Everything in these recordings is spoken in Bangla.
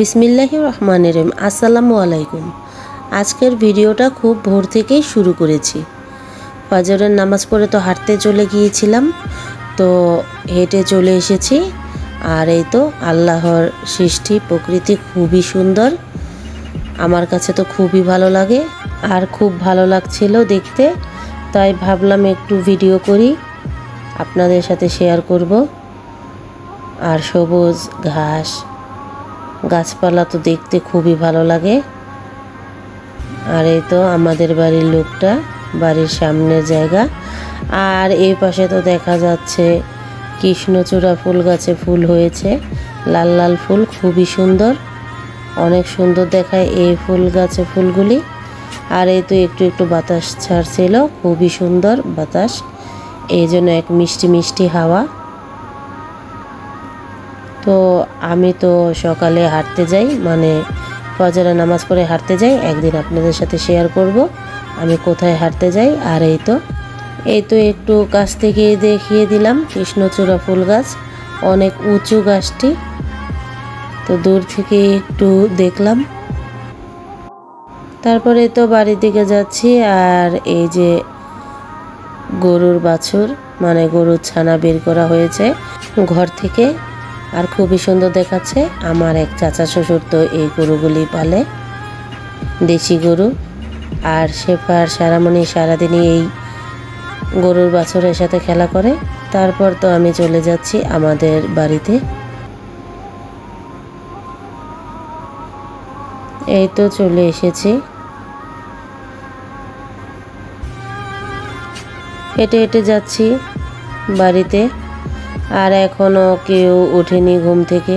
বিসমিল্লাহি রহমান রহিম। আসসালামু আলাইকুম। আজকের ভিডিওটা খুব ভোর থেকেই শুরু করেছি। ফাজরের নামাজ পড়ে তো হাঁটতে চলে গিয়েছিলাম, তো হেঁটে চলে এসেছি। আর এই তো আল্লাহর সৃষ্টি, প্রকৃতি খুবই সুন্দর। আমার কাছে তো খুবই ভালো লাগে, আর খুব ভালো লাগছিল দেখতে, তাই ভাবলাম একটু ভিডিও করি, আপনাদের সাথে শেয়ার করব। আর সবুজ ঘাস গাছপালা তো দেখতে খুবই ভালো লাগে। আর এই তো আমাদের বাড়ির লোকটা, বাড়ির সামনের জায়গা। আর এই পাশে তো দেখা যাচ্ছে কৃষ্ণচূড়া ফুল গাছে ফুল হয়েছে। লাল লাল ফুল, খুবই সুন্দর। অনেক সুন্দর দেখায় এই ফুল গাছে ফুলগুলি। আর এই তো একটু একটু বাতাস ছাড়ছিল, খুবই সুন্দর বাতাস। এই জন্য এক মিষ্টি মিষ্টি হাওয়া। তো আমি তো সকালে হাঁটতে যাই মানে ফজরের নামাজ পড়ে হাঁটতে যাই, একদিন আপনাদের সাথে শেয়ার করব, আমি কোথায় হাঁটতে যাই, আর এই তো। এই তো একটু কাছ থেকে দেখিয়ে দিলাম, কৃষ্ণচূড়া ফুল গাছ, অনেক উঁচু গাছটি। তো দূর থেকে একটু দেখলাম। তারপরে তো বাড়ির দিকে যাচ্ছি, আর এই যে গরুর বাছুর মানে গরুর ছানা বের করা হয়েছে ঘর থেকে। আর খুবই সুন্দর দেখাচ্ছে আমার এক চাচা শ্বশুর তো এই গরুগুলি পালে, দেশি গরু। আর সে শেফার সারামণি সারাদিনই এই গরুর বাছুরের সাথে খেলা করে। তারপর তো আমি চলে যাচ্ছি আমাদের বাড়িতে। এই তো চলে এসেছি। হেঁটে হেঁটে যাচ্ছি বাড়িতে। আর এখনও কেউ ওঠেনি ঘুম থেকে।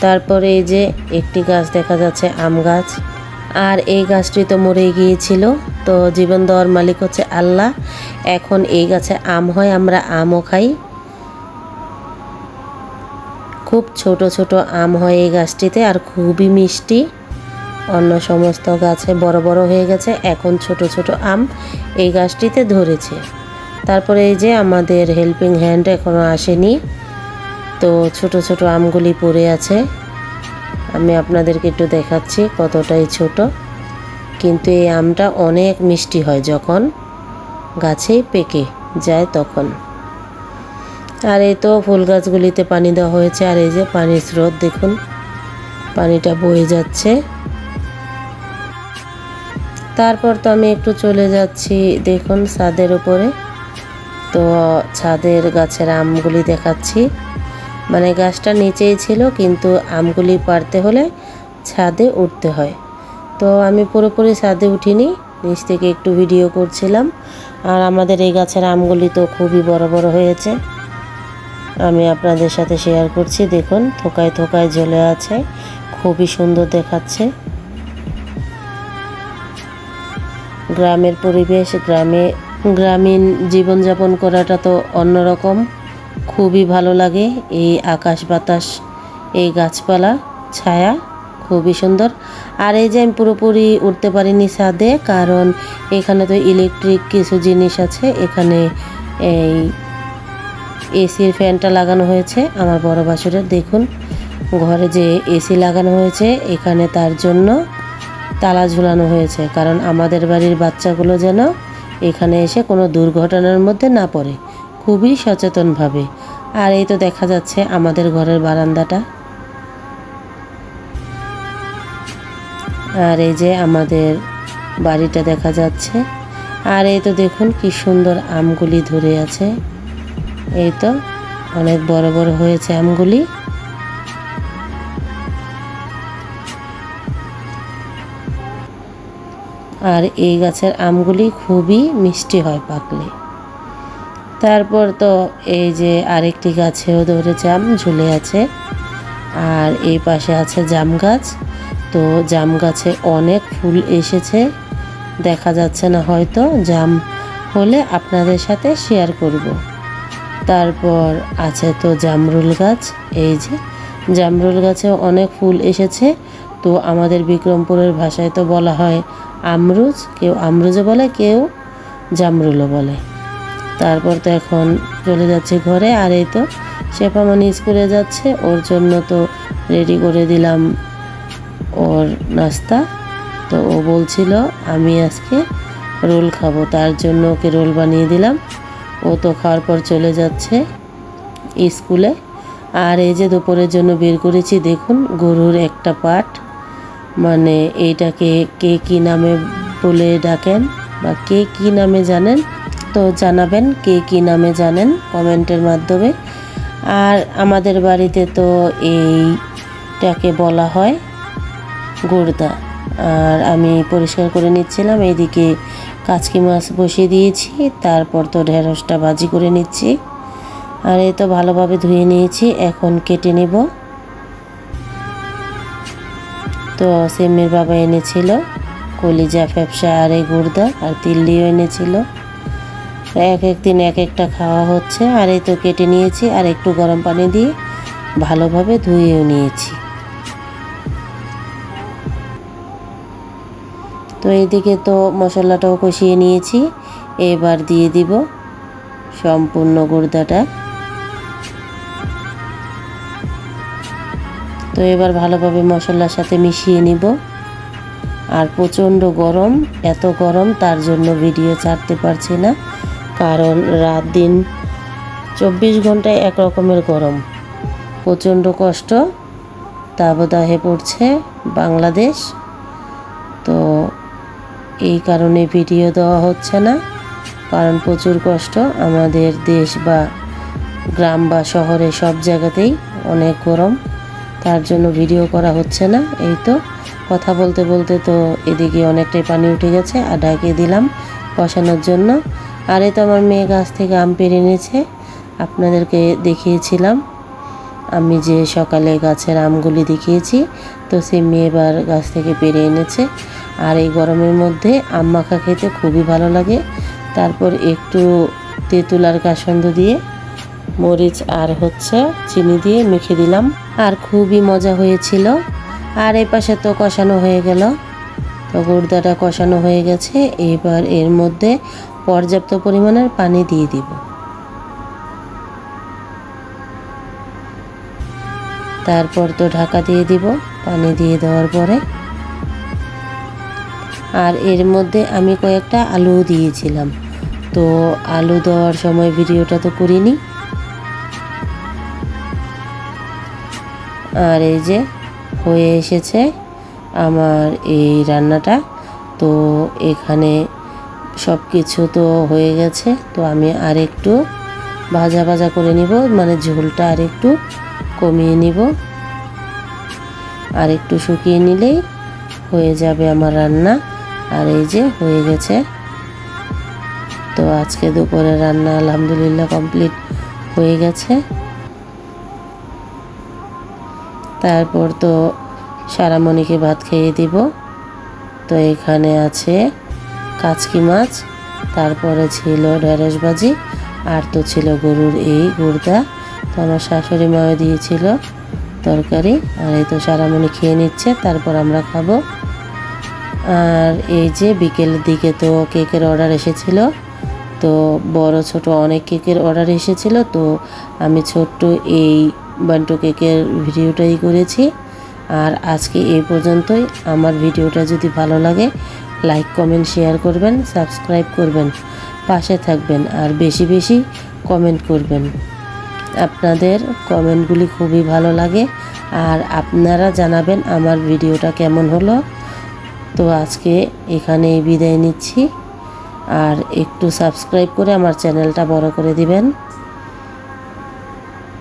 তারপরে এই যে একটি গাছ দেখা যাচ্ছে, আম গাছ। আর এই গাছটি তো মরে গিয়েছিল, তো জীবন দেওয়ার মালিক হচ্ছে আল্লাহ। এখন এই গাছে আম হয়, আমরা আমও খাই। খুব ছোট ছোট আম হয় এই গাছটিতে, আর খুবই মিষ্টি। অন্য সমস্ত গাছে বড় বড় হয়ে গেছে, এখন ছোট ছোট আম এই গাছটিতে ধরেছে। তারপরে এই যে আমাদের হেল্পিং হ্যান্ড এখনও আসেনি। তো ছোট ছোট আমগুলি পড়ে আছে। আমি আপনাদেরকে একটু দেখাচ্ছি কতটাই ছোট। কিন্তু এই আমটা অনেক মিষ্টি হয় যখন গাছেই পেকে যায় তখন। আর এই তো ফুল গাছগুলিতে পানি দেওয়া হয়েছে। আর এই যে পানির স্রোত দেখুন, পানিটা বয়ে যাচ্ছে। তারপর তো আমি একটু চলে যাচ্ছি, দেখুন, ছাদের উপরে। তো ছাদের গাছের আমগুলি দেখাচ্ছি। মানে গাছটা নিচেই ছিল, কিন্তু আমগুলি পারতে হলে ছাদে উঠতে হয়। তো আমি পুরোপুরি ছাদে উঠিনি, নিচ থেকে একটু ভিডিও করছিলাম। আর আমাদের এই গাছের আমগুলি তো খুবই বড় বড় হয়েছে। আমি আপনাদের সাথে শেয়ার করছি, দেখুন, থোকায় থোকায় জ্বলে আছে, খুবই সুন্দর দেখাচ্ছে। গ্রামের পরিবেশ, গ্রামে গ্রামীণ জীবনযাপন করাটা তো অন্যরকম। খুবই ভালো লাগে এই আকাশ বাতাস, এই গাছপালা, ছায়া, খুবই সুন্দর। আর এই যে আমি পুরোপুরি উঠতে পারিনি ছাদে, কারণ এখানে তো ইলেকট্রিক কিছু জিনিস আছে। এখানে এই এসির ফ্যানটা লাগানো হয়েছে, আমার বড় বাসুরের। দেখুন, ঘরে যে এসি লাগানো হয়েছে, এখানে তার জন্য তালা ঝুলানো হয়েছে। কারণ আমাদের বাড়ির বাচ্চাগুলো যেন এখানে এসে কোনো দুর্ঘটনার মধ্যে না পড়ে, খুবই সচেতনভাবে। আর এই তো দেখা যাচ্ছে আমাদের ঘরের বারান্দাটা। আর এই যে আমাদের বাড়িটা দেখা যাচ্ছে। আর এই তো দেখুন কি সুন্দর আমগুলি ধরে আছে। এই তো অনেক বড় বড় হয়েছে আমগুলি। আর এই গাছের আমগুলি খুবই মিষ্টি হয় পাকলে। তারপর তো এই যে আরেকটি গাছেও ধরেছে আম, ঝুলে আছে। আর এই পাশে আছে জাম গাছ। তো জাম গাছে অনেক ফুল এসেছে। দেখা যাচ্ছে না হয়তো। জাম হলে আপনাদের সাথে শেয়ার করব। তারপর আছে তো জামরুল গাছ। এই যে জামরুল গাছে অনেক ফুল এসেছে। তো আমাদের বিক্রমপুরের ভাষায় তো বলা হয় আমরুজ, কেউ আমরুজও বলে, কেউ জামরুলও বলে। তারপর তো এখন চলে যাচ্ছে ঘরে, আর এই তো শেফামণি স্কুলে যাচ্ছে, ওর জন্য তো রেডি করে দিলাম ওর নাস্তা। তো ও বলছিল, আমি আজকে রোল খাব। তার জন্য ওকে রোল বানিয়ে দিলাম। ও তো খাওয়ার পর চলে যাচ্ছে স্কুলে। আর এই যে দুপুরের জন্য বের করেছি, দেখুন গরুর একটা পাট। মানে এইটাকে কে কি নামে বলে ডাকেন বা কে কি নামে জানেন তো জানাবেন কে কি নামে জানেন কমেন্টের মাধ্যমে। আর আমাদের বাড়িতে তো এইটাকে বলা হয় গোর্দা। আর আমি পরিষ্কার করে নিচ্ছিলাম, এইদিকে কাচকি মাছ বসিয়ে দিয়েছি, তারপর তো ঢেঁড়সটা ভাজি করে নিচ্ছি। আর এই তো ভালোভাবে ধুয়ে নিয়েছি, এখন কেটে নেব। তো সিমের বাবা এনেছিল, কলিজা, ফ্যাপসা আর এই গুর্দা আর তিল্লিও এনেছিল। এক এক দিন এক একটা খাওয়া হচ্ছে, আর এই তো কেটে নিয়েছি, আর একটু গরম পানি দিয়ে ভালোভাবে ধুয়েও নিয়েছি। তো এইদিকে তো মশলাটাও কষিয়ে নিয়েছি, এবার দিয়ে দিব সম্পূর্ণ গুর্দাটা তো এবার ভালোভাবে মশলার সাথে মিশিয়ে নিব। আর প্রচণ্ড গরম, এত গরম, তার জন্য ভিডিও ছাড়তে পারছি না। কারণ রাত দিন চব্বিশ ঘন্টায় এক রকমের গরম। প্রচণ্ড কষ্ট, দাবদাহে পড়ছে বাংলাদেশ। তো এই কারণে ভিডিও দেওয়া হচ্ছে না, কারণ প্রচুর কষ্ট। আমাদের দেশ বা গ্রাম বা শহরে সব জায়গাতেই অনেক গরম। তার জন্য ভিডিও করা হচ্ছে না, এই তো। কথা বলতে বলতে তো এদিকে অনেকটাই পানি উঠে গেছে, আর ঢাকিয়ে দিলাম কষানোর জন্য। আর এই তো আমার মেয়ে গাছ থেকে আম পেরে এনেছে আপনাদেরকে দেখিয়েছিলাম। আমি যে সকালে গাছের আমগুলি দেখিয়েছি, তো সেই মেয়ে এবার গাছ থেকে পেরে এনেছে। আর এই গরমের মধ্যে আম মাখা খেতে খুবই ভালো লাগে। তারপর একটু তেঁতুল আর কাসন্দ দিয়ে মরিচ আর হচ্ছে চিনি দিয়ে মেখে দিলাম। আর খুবই মজা হয়েছিল। আর এই পাশে তো কষানো হয়ে গেল। তো গুড়দাটা কষানো হয়ে গেছে। এবার এর মধ্যে পর্যাপ্ত পরিমাণের পানি দিয়ে দিব। তারপর তো ঢাকা দিয়ে দিব পানি দিয়ে দেওয়ার পরে। আর এর মধ্যে আমি কয়েকটা আলুও দিয়েছিলাম। তো আলু দেওয়ার সময় ভিডিওটা তো করিনি। আর এই যে হয়ে এসেছে আমার এই রান্নাটা। তো এখানে সব কিছু তো হয়ে গেছে। তো আমি আর একটু ভাজা ভাজা করে নিব মানে ঝোলটা আর একটু কমিয়ে নিব। আর একটু শুকিয়ে নিলেই হয়ে যাবে আমার রান্না। আর এই যে হয়ে গেছে। তো আজকে দুপুরে রান্না আলহামদুলিল্লাহ কমপ্লিট হয়ে গেছে। তারপর তো সারামণিকে ভাত খেয়ে দিব। তো এখানে আছে কাচকি মাছ, তারপরে ছিল ঢেঁড়স ভাজি, আর তো ছিল গরুর এই গুড়দা। তো আমার শাশুড়ি মাও দিয়েছিল তরকারি, আর এই তো সারামণি খেয়ে নিচ্ছে, তারপর আমরা খাব। আর এই যে বিকেলের দিকে তো কেকের অর্ডার এসেছিল, তো বড় ছোট অনেক কেকের অর্ডার এসেছিল, তো আমি ছোট্ট এই বান্টু কেকের ভিডিওটাই করেছি। আর আজকে এই পর্যন্তই। আমার ভিডিওটা যদি ভালো লাগে লাইক কমেন্ট শেয়ার করবেন সাবস্ক্রাইব করবেন, পাশে থাকবেন, আর বেশি বেশি কমেন্ট করবেন। আপনাদের কমেন্টগুলি খুবই ভালো লাগে। আর আপনারা জানাবেন আমার ভিডিওটা কেমন হলো। তো আজকে এখানেই বিদায় নিচ্ছি। আর একটু সাবস্ক্রাইব করে আমার চ্যানেলটা বড় করে দিবেন।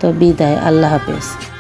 তো বিদায় আল্লাহ হাফেজ।